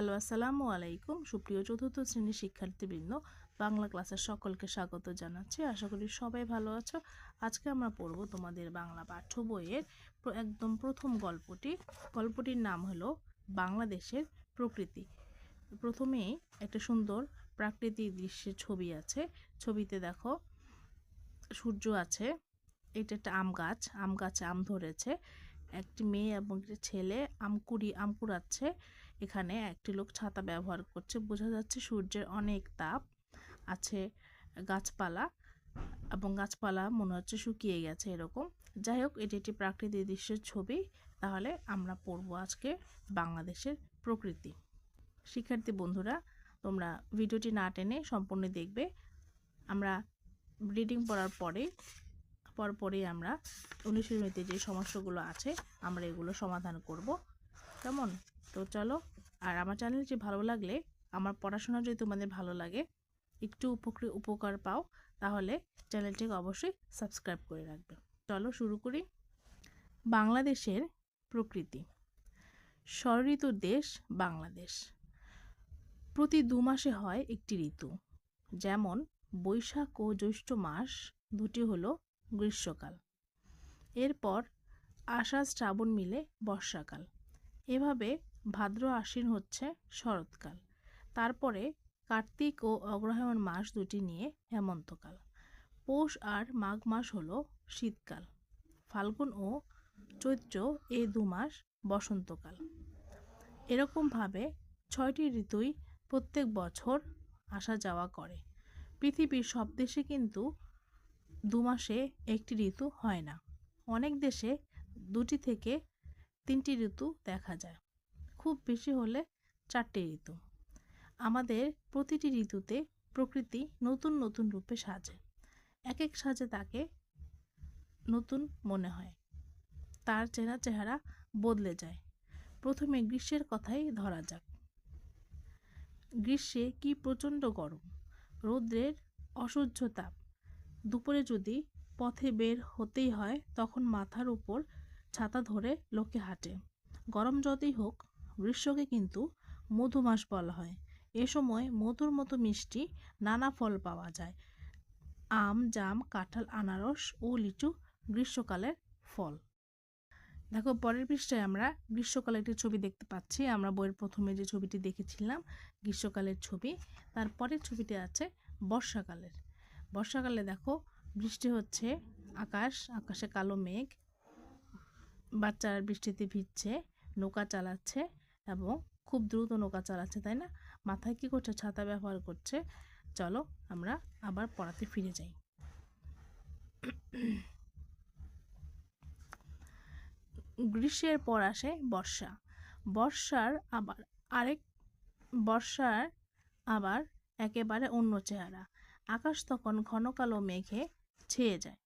Hello, আসসালামু আলাইকুম। সুপ্রিয় চতুর্থ শ্রেণির শিক্ষার্থীবৃন্দ, বাংলা ক্লাসের সকলকে স্বাগত জানাচ্ছি। আশা করি সবাই ভালো আছো। আজকে আমরা পড়ব তোমাদের বাংলা পাঠ্য বইয়ের একদম প্রথম গল্পটি। গল্পটির নাম হলো বাংলাদেশের প্রকৃতি। প্রথমেই একটা সুন্দর প্রাকৃতিক দৃশ্যের ছবি আছে। ছবিতে দেখো, সূর্য আছে, এটা একটা আম গাছ, আম গাছে আম ধরেছে। একটি মেয়ে এবং একটি ছেলে আম কুড়ি, আম কুড়াচ্ছে। এখানে একটি লোক ছাতা ব্যবহার করছে। বোঝা যাচ্ছে সূর্যের অনেক তাপ আছে গাছপালা এবং গাছপালা মনে হচ্ছে শুকিয়ে গেছে এরকম। যাই হোক, এটি একটি প্রাকৃতিক দৃশ্যের ছবি। তাহলে আমরা পড়ব আজকে বাংলাদেশের প্রকৃতি। শিক্ষার্থী বন্ধুরা, তোমরা ভিডিওটি না টেনে সম্পূর্ণ দেখবে। আমরা রিডিং পড়ার পরে পরপরই আমরা অনুশীলনীতে যে সমস্যাগুলো আছে, আমরা এগুলো সমাধান করব। কেমন? তো চলো আর আমার চ্যানেলটি ভালো লাগলে, আমার পড়াশোনা যদি তোমাদের ভালো লাগে, একটু উপকৃ, উপকার পাও, তাহলে চ্যানেলটিকে অবশ্যই সাবস্ক্রাইব করে রাখবে। চলো শুরু করি। বাংলাদেশের প্রকৃতি। ষড়ঋতুর দেশ বাংলাদেশ। প্রতি দু মাসে হয় একটি ঋতু। যেমন, বৈশাখ ও জ্যৈষ্ঠ মাস দুটি হলো গ্রীষ্মকাল। এরপর আষাঢ় শ্রাবণ মিলে বর্ষাকাল। এভাবে ভাদ্র আশ্বিন হচ্ছে শরৎকাল। তারপরে কার্তিক ও অগ্রহায়ণ মাস দুটি নিয়ে হেমন্তকাল। পৌষ আর মাঘ মাস হলো শীতকাল। ফাল্গুন ও চৈত্র এই দু মাস বসন্তকাল। এরকমভাবে ছয়টি ঋতুই প্রত্যেক বছর আসা যাওয়া করে। পৃথিবীর সব দেশে কিন্তু দু মাসে একটি ঋতু হয় না। অনেক দেশে দুটি থেকে তিনটি ঋতু দেখা যায়। খুব বেশি হলে চারটি ঋতু। আমাদের প্রতিটি ঋতুতে প্রকৃতি নতুন নতুন রূপে সাজে। এক এক সাজে তাকে নতুন মনে হয়। তার চেনা চেহারা বদলে যায়। প্রথমে গ্রীষ্মের কথাই ধরা যাক। গ্রীষ্মে কি প্রচণ্ড গরম। রৌদ্রের অসহ্য তাপ দুপুরে যদি পথে বের হতেই হয়, তখন মাথার উপর ছাতা ধরে লোকে হাঁটে। গরম যতই হোক গ্রীষ্মকে কিন্তু মধুমাস বলা হয়। এ সময় মধুর মতো মিষ্টি নানা ফল পাওয়া যায়। আম, জাম, কাঁঠাল, আনারস ও লিচু গ্রীষ্মকালের ফল। দেখো, পরের পৃষ্ঠায় আমরা গ্রীষ্মকালে একটি ছবি দেখতে পাচ্ছি। আমরা বইয়ের প্রথমে যে ছবিটি দেখেছিলাম, গ্রীষ্মকালের ছবি তারপরের ছবিটি আছে বর্ষাকালের। বর্ষাকালে দেখো, বৃষ্টি হচ্ছে, আকাশ, আকাশে কালো মেঘ, বাচ্চারা বৃষ্টিতে ভিজছে, নৌকা চালাচ্ছে এবং খুব দ্রুত নৌকা চালাচ্ছে, তাই না? মাথায় কী করছে? ছাতা ব্যবহার করছে। চলো আমরা আবার পড়াতে ফিরে যাই। গ্রীষ্মের পর আসে বর্ষা। বর্ষার আবার আরেক বর্ষার আবার একেবারে অন্য চেহারা। আকাশ তখন ঘন কালো মেঘে ছেয়ে যায়।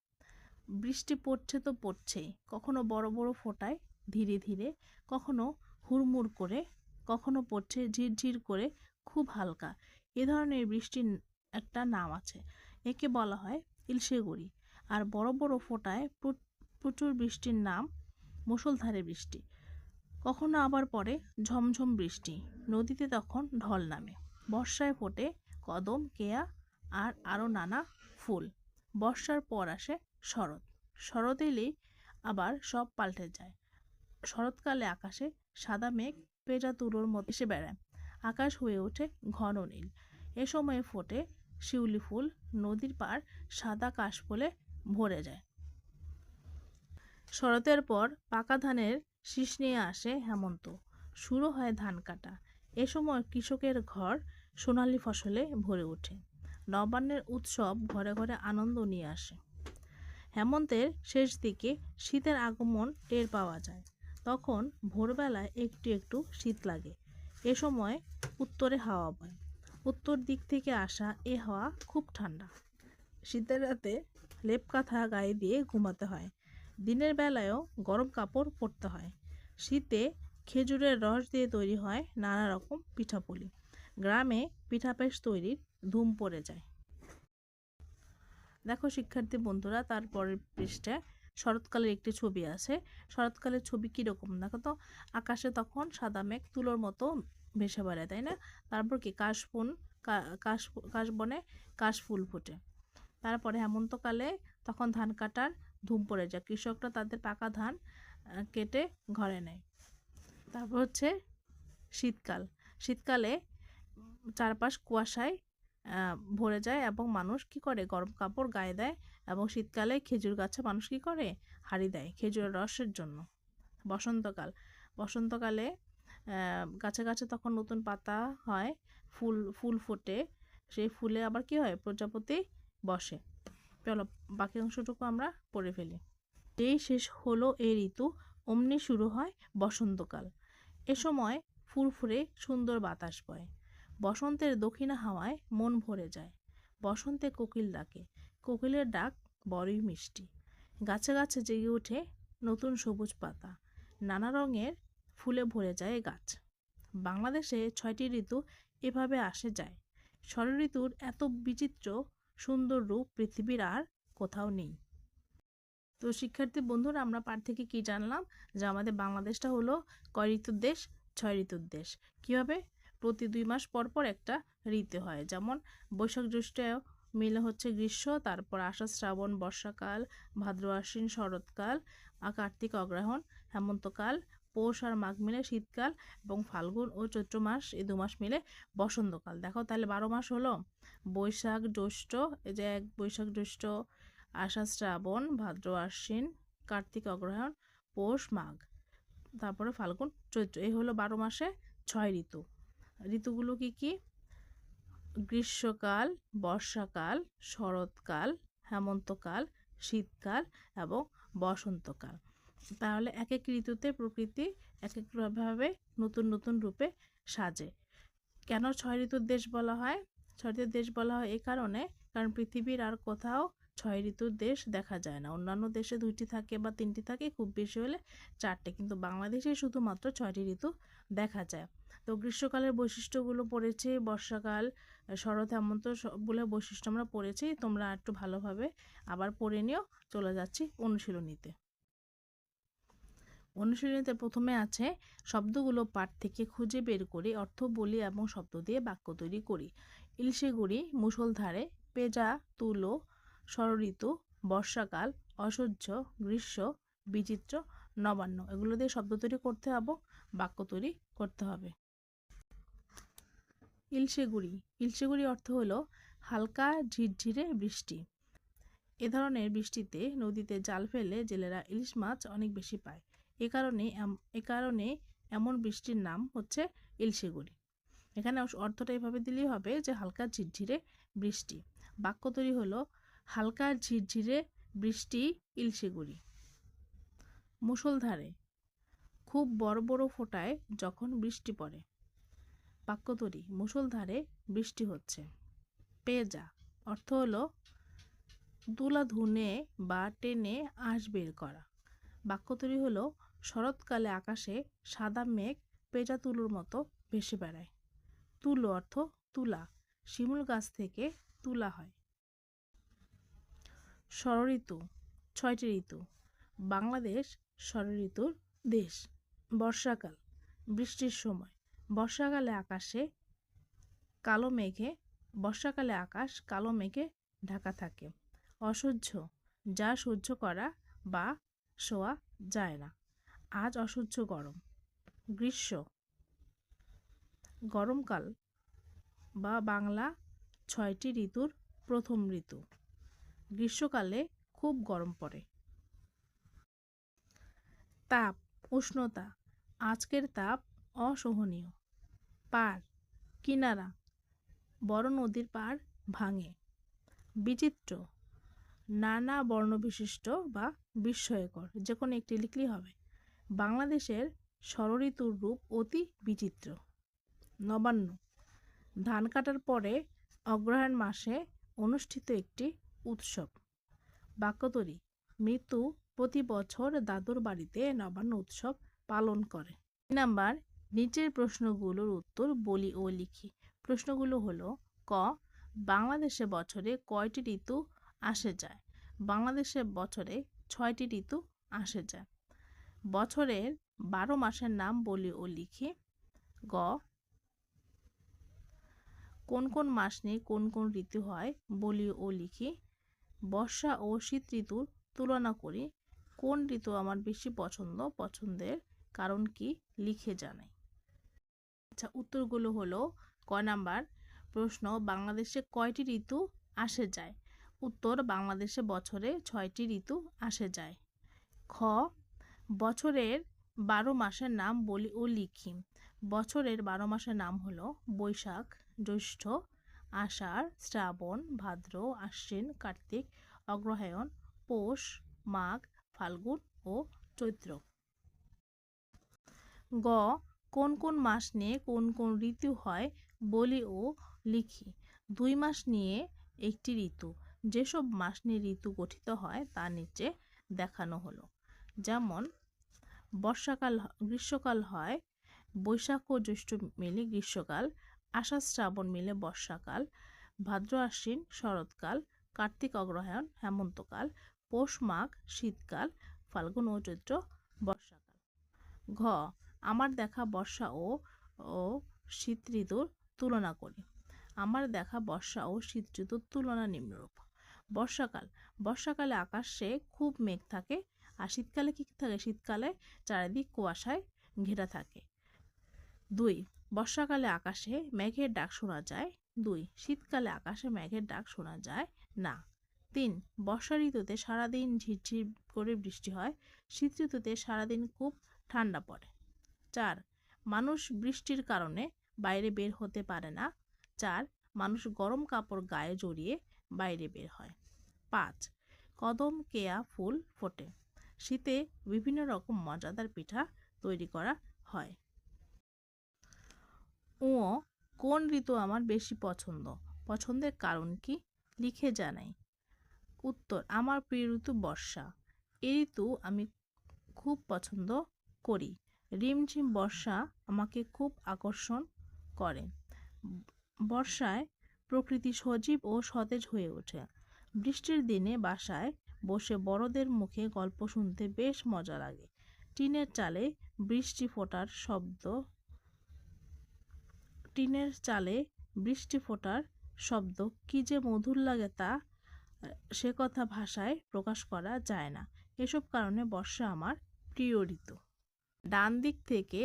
বৃষ্টি পড়ছে তো পড়ছেই। কখনো বড় বড় ফোঁটায় ধীরে ধীরে, কখনো হুড়মুড় করে, কখনো পড়ছে ঝিরঝির করে, খুব হালকা। এ ধরনের বৃষ্টির একটা নাম আছে। একে বলা হয় ইলশেগুড়ি। আর বড় বড় ফোঁটায় প্র- প্রচুর বৃষ্টির নাম মুষলধারে বৃষ্টি। কখনো আবার পড়ে ঝমঝম বৃষ্টি। নদীতে তখন ঢল নামে। বর্ষায় ফোটে কদম, কেয়া আর আরও নানা ফুল। বর্ষার পর আসে শরৎ। শরৎ এলেই আবার সব পাল্টে যায়। শরৎকালে আকাশে সাদা মেঘ পেঁজা তুলোর মতো এসে বেড়ায়। আকাশ হয়ে ওঠে ঘন নীল। এ সময়ে ফোটে শিউলি ফুল, নদীর পার সাদা কাশ কাশফুলে ভরে যায়। শরতের পর পাকা ধানের শীষ নিয়ে আসে হেমন্ত। শুরু হয় ধান কাটা। এ সময় কৃষকের ঘর সোনালী ফসলে ভরে ওঠে। নবান্নের উৎসব ঘরে ঘরে আনন্দ নিয়ে আসে। হেমন্তের শেষ দিকে শীতের আগমন টের পাওয়া যায়। তখন ভোরবেলায় একটু একটু শীত লাগে। এ সময় উত্তরে হাওয়া বয়। উত্তর দিক থেকে আসা এ হাওয়া খুব ঠান্ডা। শীতের রাতে লেপ কাঁথা গায়ে দিয়ে ঘুমাতে হয়। দিনের বেলায়ও গরম কাপড় পরতে হয়। শীতে খেজুরের রস দিয়ে তৈরি হয় নানা রকম পিঠাপুলি। গ্রামে পিঠাপেশ তৈরির ধুম পড়ে যায়। দেখো শিক্ষার্থী বন্ধুরা, তারপরের পৃষ্ঠায় শরৎকালের একটি ছবি আছে। শরৎকালের ছবি কীরকম দেখো তো? আকাশে তখন সাদা মেঘ তুলোর মতো ভেসে বেড়ায়, তাই না? তারপর কি? কাশবন কাশ, কাশবনে কাশফুল ফোটে। তারপরে হেমন্তকালে তখন ধান কাটার ধুম পড়ে যায়। কৃষকরা তাদের পাকা ধান কেটে ঘরে নেয়। তারপর হচ্ছে শীতকাল। শীতকালে চারপাশ কুয়াশায় ভরে যায় এবং মানুষ কি করে? গরম কাপড় গায়ে দেয় এবং শীতকালে খেজুর গাছে মানুষ কি করে? হাড়ি দেয় খেজুরের রসের জন্য। বসন্তকাল। বসন্তকালে গাছে গাছে তখন নতুন পাতা হয়, ফুল ফুল ফোটে। সেই ফুলে আবার কি হয়? প্রজাপতি বসে। চলো, বাকি অংশটুকু আমরা পড়ে ফেলি। যেই শেষ হলো এই ঋতু, অমনি শুরু হয় বসন্তকাল। এ সময় ফুরফুরে সুন্দর বাতাস বয়। বসন্তের দক্ষিণা হাওয়ায় মন ভরে যায়। বসন্তে কোকিল ডাকে। কোকিলের ডাক বড়ই মিষ্টি। গাছে গাছে জেগে ওঠে নতুন সবুজ পাতা। নানা রঙের ফুলে ভরে যায় গাছ। বাংলাদেশে ছয়টি ঋতু এভাবে আসে যায়। ঋতুর এত বিচিত্র, সুন্দর রূপ পৃথিবীর আর কোথাও নেই। তো শিক্ষার্থী বন্ধুরা, আমরা পার থেকে কি জানলাম? যে আমাদের বাংলাদেশটা হলো কয় ঋতুর দেশ? ছয় ঋতুর দেশ। কীভাবে? প্রতি দুই মাস পর পর একটা ঋতু হয়। যেমন বৈশাখ জ্যৈষ্ঠ মিলে হচ্ছে গ্রীষ্ম, তারপর আষাঢ় শ্রাবণ, বর্ষাকাল ভাদ্র আশ্বিন শরৎকাল কার্তিক অগ্রহণ হেমন্তকাল, পৌষ আর মাঘ মিলে শীতকাল এবং ফাল্গুন ও চৈত্র মাস এই দু মাস মিলে বসন্তকাল। দেখো তাহলে বারো মাস হলো। বৈশাখ জ্যৈষ্ঠ, এই যে এক বৈশাখ জ্যৈষ্ঠ আষাঢ় শ্রাবণ ভাদ্র আশ্বিন কার্তিক অগ্রহায়ণ, পৌষ, মাঘ, তারপরে ফাল্গুন, চৈত্র, এই হলো বারো মাসে ছয় ঋতু। ঋতুগুলো কি কি? গ্রীষ্মকাল, বর্ষাকাল, শরৎকাল, হেমন্তকাল, শীতকাল এবং বসন্তকাল। তাহলে এক এক ঋতুতে প্রকৃতি এক একভাবে নতুন নতুন রূপে সাজে। কেন ছয় ঋতুর দেশ বলা হয়? ছয় ঋতুর দেশ বলা হয় এই কারণে কারণ পৃথিবীর আর কোথাও ছয় ঋতুর দেশ দেখা যায় না। অন্যান্য দেশে দুইটি থাকে বা তিনটি থাকে, খুব বেশি হলে চারটে। কিন্তু বাংলাদেশে শুধুমাত্র ছয়টি ঋতু দেখা যায়। তো গ্রীষ্মকালের বৈশিষ্ট্যগুলো পড়েছে বর্ষাকাল শরৎ হেমন্ত সবগুলো বৈশিষ্ট্য আমরা পড়েছি, তোমরা একটু ভালোভাবে আবার পড়ে নিও, চলে যাচ্ছি অনুশীলনীতে। অনুশীলনীতে প্রথমে আছে, শব্দগুলো পাঠ থেকে খুঁজে বের করে, অর্থ বলি এবং শব্দ দিয়ে বাক্য তৈরি করি। ইলশে গুড়ি মুসলধারে পেজা, তুলো ষড়ঋতু বর্ষাকাল, অসহ্য, গ্রীষ্ম, বিচিত্র, নবান্ন। এগুলো দিয়ে শব্দ তৈরি করতে হবে, বাক্য তৈরি করতে হবে। ইলশেগুড়ি। ইলশেগুড়ি অর্থ হলো হালকা ঝিরঝিরে বৃষ্টি। এ ধরনের বৃষ্টিতে নদীতে জাল ফেলে জেলেরা ইলিশ মাছ অনেক বেশি পায়। এ কারণে এ কারণে এমন বৃষ্টির নাম হচ্ছে ইলশেগুড়ি। এখানে অর্থটা এভাবে দিলেই হবে যে হালকা ঝিরঝিরে বৃষ্টি। বাক্য তৈরি হলো হালকা ঝিরঝিরে বৃষ্টি ইলশেগুড়ি। মুসলধারে খুব বড় বড় ফোটায় যখন বৃষ্টি পড়ে। বাক্যতরি মুসলধারে বৃষ্টি হচ্ছে। পেজা, অর্থ হলো তুলা ধুনে বা টেনে আঁশ বের করা। বাক্যতরি হলো শরৎকালে আকাশে সাদা মেঘ পেজা তুলোর মতো ভেসে বেড়ায়। তুলো অর্থ তুলা, শিমুল গাছ থেকে তুলা হয়। ষড়ঋতু ছয়টি ঋতু, বাংলাদেশ ষড়ঋতুর দেশ। বর্ষাকাল, বৃষ্টির সময়। বর্ষাকালে আকাশে, কালো মেঘে, বর্ষাকালে আকাশ কালো মেঘে ঢাকা থাকে। অসহ্য, যা সহ্য করা বা শোয়া যায় না। আজ অসহ্য গরম। গ্রীষ্ম। গরমকাল বা বাংলা ছয়টি ঋতুর প্রথম ঋতু। গ্রীষ্মকালে খুব গরম পড়ে। তাপ, উষ্ণতা। আজকের তাপ অসহনীয়। পার, কিনারা, বড় নদীর পার ভাঙে। বিচিত্র, নানা বর্ণবিশিষ্ট বা বিস্ময়কর যে কোনো একটি লিখলেই হবে। বাংলাদেশের ষড়ঋতুর রূপ অতি বিচিত্র। নবান্ন, ধান কাটার পরে অগ্রহায়ণ মাসে অনুষ্ঠিত একটি উৎসব। বাক্যতরী, মৃত্যু প্রতি বছর দাদুর বাড়িতে নবান্ন উৎসব পালন করে। নাম্বার নিচের প্রশ্নগুলোর উত্তর বলি ও লিখি। প্রশ্নগুলো হলো, ক, বাংলাদেশে বছরে কয়টি ঋতু আসে যায়? বাংলাদেশে বছরে ছয়টি ঋতু আসে যায়। বছরের বারো মাসের নাম বলি ও লিখি। গ, কোন কোন মাস নিয়ে কোন কোন ঋতু হয় বলি ও লিখি। বর্ষা ও শীত ঋতুর তুলনা করি, কোন ঋতু আমার বেশি পছন্দ, পছন্দের কারণ কি লিখে জানাই। আচ্ছা উত্তরগুলো হলো ক নাম্বার, প্রশ্ন, বাংলাদেশে কয়টি ঋতু আসে যায়? উত্তর, বাংলাদেশে বছরে ছয়টি ঋতু আসে যায়। খ, বছরের বারো মাসের নাম বলি ও লিখি। বছরের বারো মাসের নাম হলো বৈশাখ, জ্যৈষ্ঠ, আষাঢ়, শ্রাবণ, ভাদ্র, আশ্বিন, কার্তিক, অগ্রহায়ণ, পৌষ, মাঘ, ফাল্গুন ও চৈত্র। গ কোন কোন মাস নিয়ে কোন কোন ঋতু হয় বলি ও লিখি। দুই মাস নিয়ে একটি ঋতু, যেসব মাস নিয়ে ঋতু গঠিত হয় তা নিচে দেখানো হলো। যেমন, বর্ষাকাল গ্রীষ্মকাল হয়, বৈশাখ ও জ্যৈষ্ঠ মিলে গ্রীষ্মকাল আষাঢ় শ্রাবণ মিলে বর্ষাকাল ভাদ্র আশ্বিন শরৎকাল, কার্তিক অগ্রহায়ণ, হেমন্তকাল, পৌষ মাঘ, শীতকাল, ফাল্গুন ও চৈত্র বর্ষাকাল। ঘ আমার দেখা বর্ষা ও ও শীত ঋতুর তুলনা করি। আমার দেখা বর্ষা ও শীত ঋতুর তুলনা নিম্নরূপ। বর্ষাকাল, বর্ষাকালে আকাশে খুব মেঘ থাকে আর শীতকালে কী থাকে? শীতকালে চারিদিক কুয়াশায় ঘেরা থাকে। দুই, বর্ষাকালে আকাশে মেঘের ডাক শোনা যায়। দুই, শীতকালে আকাশে মেঘের ডাক শোনা যায় না। তিন, বর্ষা ঋতুতে সারাদিন ঝিরঝির করে বৃষ্টি হয়। শীত ঋতুতে সারাদিন খুব ঠান্ডা পড়ে। চার, মানুষ বৃষ্টির কারণে বাইরে বের হতে পারে না। চার, মানুষ গরম কাপড় গায়ে জড়িয়ে বাইরে বের হয়। পাঁচ, কদম কেয়া ফুল ফোটে। শীতে বিভিন্ন রকম মজাদার পিঠা তৈরি করা হয়। ও কোন ঋতু আমার বেশি পছন্দ? পছন্দের কারণ কি? লিখে জানাই। উত্তর, আমার প্রিয় ঋতু বর্ষা। এই ঋতু আমি খুব পছন্দ করি। রিমঝিম বর্ষা আমাকে খুব আকর্ষণ করে। বর্ষায় প্রকৃতি সজীব ও সতেজ হয়ে ওঠে। বৃষ্টির দিনে বাসায় বসে বড়দের মুখে গল্প শুনতে বেশ মজা লাগে। টিনের চালে বৃষ্টি ফোটার শব্দ, টিনের চালে বৃষ্টি ফোটার শব্দ, কি যে মধুর লাগে তা সে কথা ভাষায় প্রকাশ করা যায় না। এসব কারণে বর্ষা আমার প্রিয় ঋতু। ডান দিক থেকে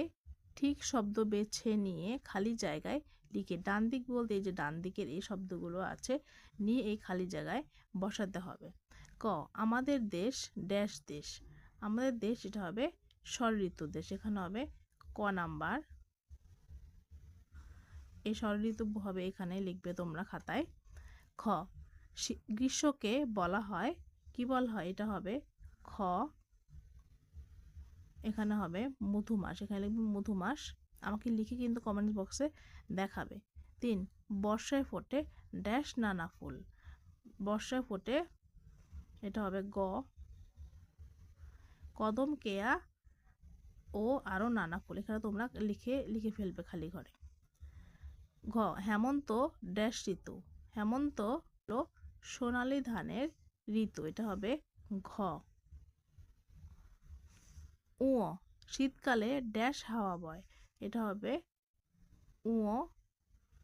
ঠিক শব্দ বেছে নিয়ে খালি জায়গায় লিখে ডান দিক বলতে এই যে ডান দিকের এই শব্দগুলো আছে, নিয়ে এই খালি জায়গায় বসাতে হবে। ক, আমাদের দেশ ড্যাশ দেশ। আমাদের দেশ এটা হবে ঋতু দেশ। এখানে হবে ক নাম্বার। এই ঋতু হবে এখানে লিখবে তোমরা খাতায়। খ গ্রীষ্মকে বলা হয়, কি বলা হয়? এটা হবে খ এখানে হবে মধুমাস এখানে লিখবে মধুমাস আমাকে লিখে কিন্তু কমেন্ট বক্সে দেখাবে। তিন, বর্ষায় ফোটে ড্যাশ নানা ফুল। বর্ষায় ফোটে, এটা হবে গ। কদম, কেয়া ও আরও নানা ফুল। এখানে তোমরা লিখে লিখে ফেলবে খালি ঘরে। ঘ, হেমন্ত ড্যাশ ঋতু। হেমন্ত সোনালি ধানের ঋতু। এটা হবে ঘ। উ শীতকালে ড্যাশ হাওয়া বয়। এটা হবে উ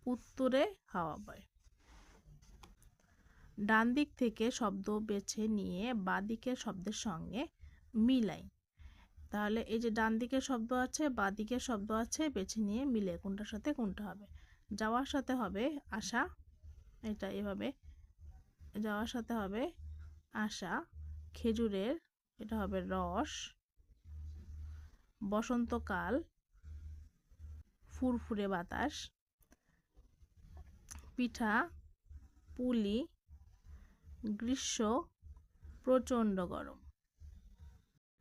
উত্তরে হাওয়া বয়। ডান দিক থেকে শব্দ বেছে নিয়ে বাঁ দিকের শব্দের সঙ্গে মিলাই। তাহলে এই যে ডান দিকের শব্দ আছে, বাঁ দিকের শব্দ আছে, বেছে নিয়ে মিলে কোনটার সাথে কোনটা হবে। যাওয়ার সাথে হবে আশা, এটা এভাবে। যাওয়ার সাথে হবে আশা, খেজুরের, এটা হবে রস। বসন্তকাল, ফুরফুরে বাতাস, পিঠা, পুলি, গ্রীষ্ম, প্রচণ্ড গরম।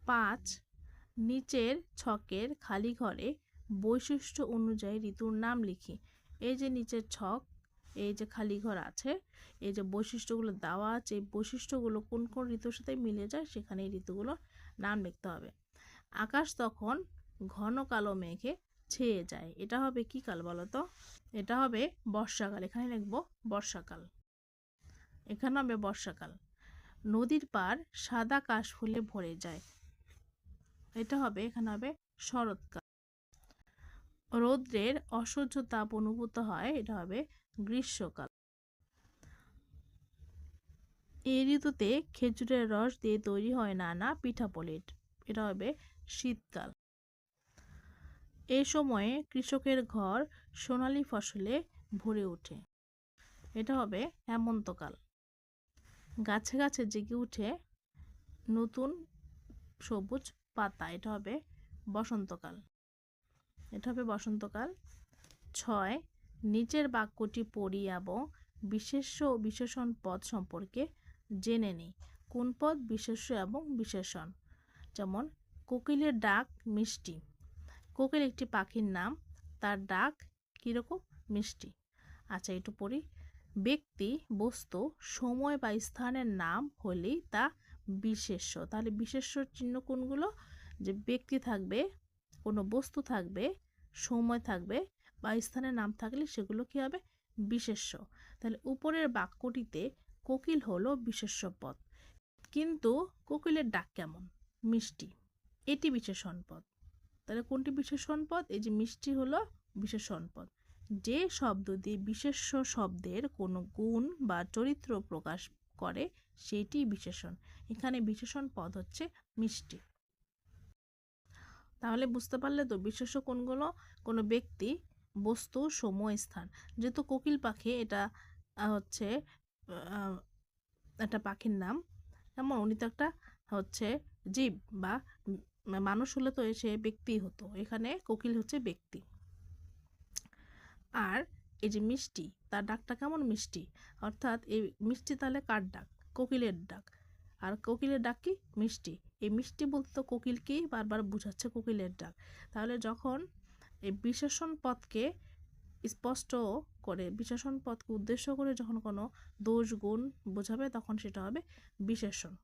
পাঁচ, নিচের ছকের খালি ঘরে বৈশিষ্ট্য অনুযায়ী ঋতুর নাম লিখি। এই যে নিচের ছক, এই যে খালি ঘর আছে, এই যে বৈশিষ্ট্যগুলো দেওয়া আছে, এই বৈশিষ্ট্যগুলো কোন কোন ঋতুর সাথে মিলে যায়, সেখানে এই ঋতুগুলোর নাম লিখতে হবে। আকাশ তখন ঘন কালো মেঘে ছেয়ে যায়। এটা হবে কি কাল বলো তো এটা হবে বর্ষাকাল। এখানে লিখব বর্ষাকাল। এখানে হবে বর্ষাকাল। নদীর পার সাদা কাশ ফুলে ভরে যায়। এটা হবে, এখানে হবে শরৎকাল। রৌদ্রের অসহ্য তাপ অনুভূত হয়, এটা হবে গ্রীষ্মকাল। এই ঋতুতে খেজুরের রস দিয়ে তৈরি হয় নানা পিঠা পিঠাপলিট এটা হবে শীতকাল। এই সময়ে কৃষকের ঘর সোনালি ফসলে ভরে ওঠে। এটা হবে হেমন্তকাল গাছে গাছে জেগে উঠে নতুন সবুজ পাতা। এটা হবে বসন্তকাল এটা হবে বসন্তকাল ছয়, নিচের বাক্যটি পড়ি এবং বিশেষ্য ও বিশেষণ পদ সম্পর্কে জেনে নিই। কোন পদ বিশেষ্য এবং বিশেষণ? যেমন কোকিলের ডাক মিষ্টি। কোকিল একটি পাখির নাম, তার ডাক কীরকম মিষ্টি। আচ্ছা একটু পড়ি। ব্যক্তি, বস্তু, সময় বা স্থানের নাম হলেই তা বিশেষ্য। তাহলে বিশেষ্য চিহ্ন কোনগুলো? যে ব্যক্তি থাকবে, কোনো বস্তু থাকবে, সময় থাকবে বা স্থানের নাম থাকলে সেগুলো কী হবে? বিশেষ্য। তাহলে উপরের বাক্যটিতে কোকিল হলো বিশেষ্য পদ কিন্তু কোকিলের ডাক কেমন? মিষ্টি। এটি বিশেষণ পদ। তাহলে কোনটি বিশেষণ পদ? এই যে মিষ্টি হলো বিশেষণ পদ। যে শব্দ দিয়ে বিশেষ্য শব্দের কোনো গুণ বা চরিত্র প্রকাশ করে, সেটি বিশেষণ। এখানে বিশেষণ পদ হচ্ছে মিষ্টি। তাহলে বুঝতে পারলে তো বিশেষ্য কোনগুলো? কোনো ব্যক্তি, বস্তু, সময়, স্থান। যেহেতু কোকিল পাখি এটা হচ্ছে একটা পাখির নাম। এমন উনি তো একটা হচ্ছে জীব বা মানুষ হলে তো সে ব্যক্তি হতো। এখানে কোকিল হচ্ছে ব্যক্তি। আর এই যে মিষ্টি, তার ডাকটা কেমন মিষ্টি? অর্থাৎ এই মিষ্টি তাহলে কার ডাক? কোকিলের ডাক। আর কোকিলের ডাক কি? মিষ্টি। এই মিষ্টি বলতে তো কোকিলকেই বারবার বোঝাচ্ছে কোকিলের ডাক। তাহলে যখন এই বিশেষণ পদকে স্পষ্ট করে, বিশেষণ পদকে উদ্দেশ্য করে যখন কোনো দোষ, গুণ বোঝাবে, তখন সেটা হবে বিশেষণ।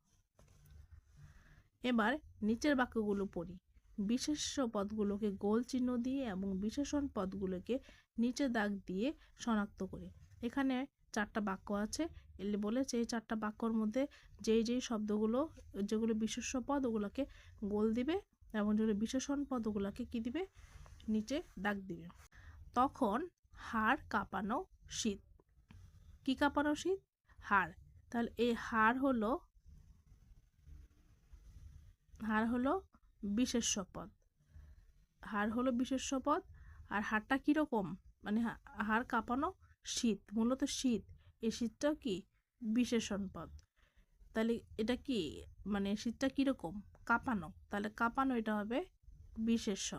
এবার নিচের বাক্যগুলো পড়ি। বিশেষ্য পদগুলোকে গোল চিহ্ন দিয়ে এবং বিশেষণ পদগুলোকে নিচে দাগ দিয়ে শনাক্ত করি। এখানে চারটা বাক্য আছে। এলি বলেছে এই চারটা বাক্যর মধ্যে যেই যেই শব্দগুলো, যেগুলো বিশেষ্য পদ, ওগুলোকে গোল দিবে এবং যেগুলো বিশেষণ পদ, ওগুলোকে কী দিবে? নিচে দাগ দিবে। তখন হাড় কাঁপানো শীত। কি কাঁপানো শীত? হাড় তাহলে এই হাড় হলো হাড় হলো বিশেষ্য পদ হাড় হলো বিশেষ্য পদ আর হাড়টা কীরকম? মানে হাড় কাঁপানো শীত, মূলত শীত। এই শীতটা কি? বিশেষণ পদ তাহলে এটা কি? মানে শীতটা কীরকম? কাঁপানো। তাহলে কাঁপানো এটা হবে বিশেষ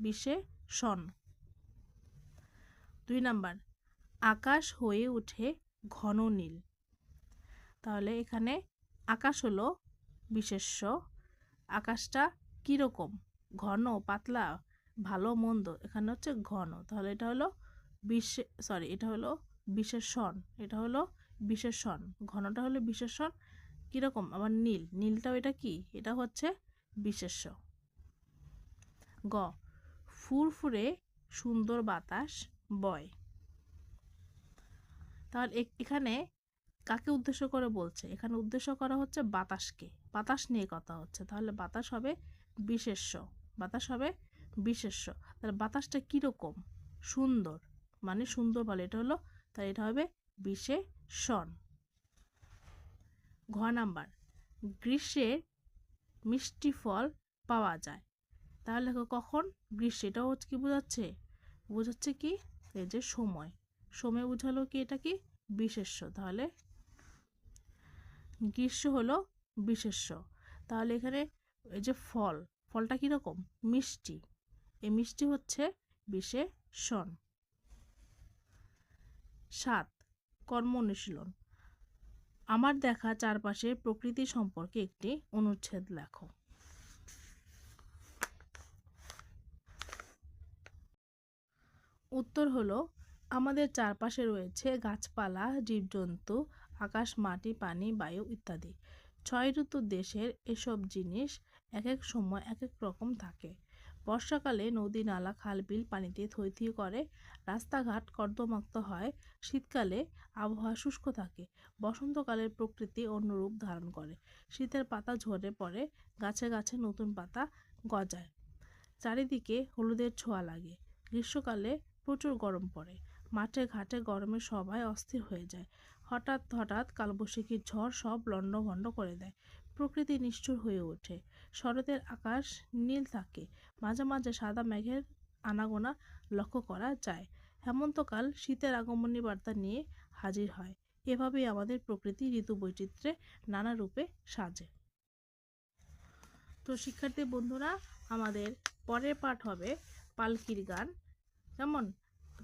বিশেষণ দুই নাম্বার, আকাশ হয়ে ওঠে ঘন নীল। তাহলে এখানে আকাশ হলো বিশেষ্য আকাশটা কীরকম? ঘন, পাতলা, ভালো, মন্দ? এখানে হচ্ছে ঘন। তাহলে এটা হলো বিশে সরি এটা হলো বিশেষণ। এটা হলো বিশেষণ। ঘনটা হলো বিশেষণ। কীরকম? আবার নীল। নীলটাও এটা কি? এটা হচ্ছে বিশেষ্য। গ। ফুরফুরে সুন্দর বাতাস বয়। তাহলে এখানে কাকে উদ্দেশ্য করে বলছে? এখানে উদ্দেশ্য করা হচ্ছে বাতাসকে। বাতাস নিয়ে কথা হচ্ছে। তাহলে বাতাস হবে বিশেষ্য। বাতাস হবে বিশেষ্য। তাহলে বাতাসটা কীরকম? সুন্দর। মানে সুন্দর বলে এটা হলো, তাহলে এটা হবে বিশেষণ। ঘ নাম্বার গ্রীষ্মের মিষ্টি ফল পাওয়া যায়। তাহলে কখন? গ্রীষ্ম। এটাও হচ্ছে কি বোঝাচ্ছে? বোঝাচ্ছে কি? এই যে সময়। সময় বোঝালো কি? এটা কি? বিশেষ্য। তাহলে গ্রীষ্ম হলো বিশেষ্য। তাহলে এখানে এই যে ফল, ফলটা কীরকম? মিষ্টি। এই মিষ্টি হচ্ছে বিশেষণ। সাত, কর্ম অনুশীলন। আমার দেখা চারপাশের প্রকৃতি সম্পর্কে একটি অনুচ্ছেদ লেখো। উত্তর হলো, আমাদের চারপাশে রয়েছে গাছপালা, জীবজন্তু, আকাশ, মাটি, পানি, বায়ু ইত্যাদি। ছয় ঋতুর দেশের এসব জিনিস এক এক সময় এক এক রকম থাকে। বর্ষাকালে নদী, নালা, খাল, বিল পানিতে থইথই করে, রাস্তাঘাট কর্দমাক্ত হয়, শীতকালে আবহাওয়া শুষ্ক থাকে, বসন্তকালের প্রকৃতি অন্য রূপ ধারণ করে, শীতের পাতা ঝরে পড়ে, গাছে গাছে নতুন পাতা গজায়। চারিদিকে হলুদের ছোঁয়া লাগে, গ্রীষ্মকালে প্রচুর গরম পড়ে, মাঠে ঘাটে গরমে সবাই অস্থির হয়ে যায় হঠাৎ হঠাৎ কালবৈশাখীর ঝড় সব লণ্ডভণ্ড করে দেয়। প্রকৃতি নিষ্ঠুর হয়ে ওঠে। শরতের আকাশ নীল থাকে। মাঝে মাঝে সাদা মেঘের আনাগোনা লক্ষ্য করা যায়। হেমন্তকাল শীতের আগমনী বার্তা নিয়ে হাজির হয়। এভাবেই আমাদের প্রকৃতি ঋতু বৈচিত্র্যে নানা রূপে সাজে। তো শিক্ষার্থী বন্ধুরা, আমাদের পরের পাঠ হবে পালকির গান। কেমন?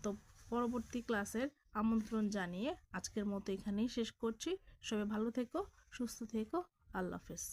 তো পরবর্তী ক্লাসের আমন্ত্রণ জানিয়ে আজকের মতো এখানেই শেষ করছি। সবাই ভালো থেকো সুস্থ থেকো। আল্লাহ হাফেজ।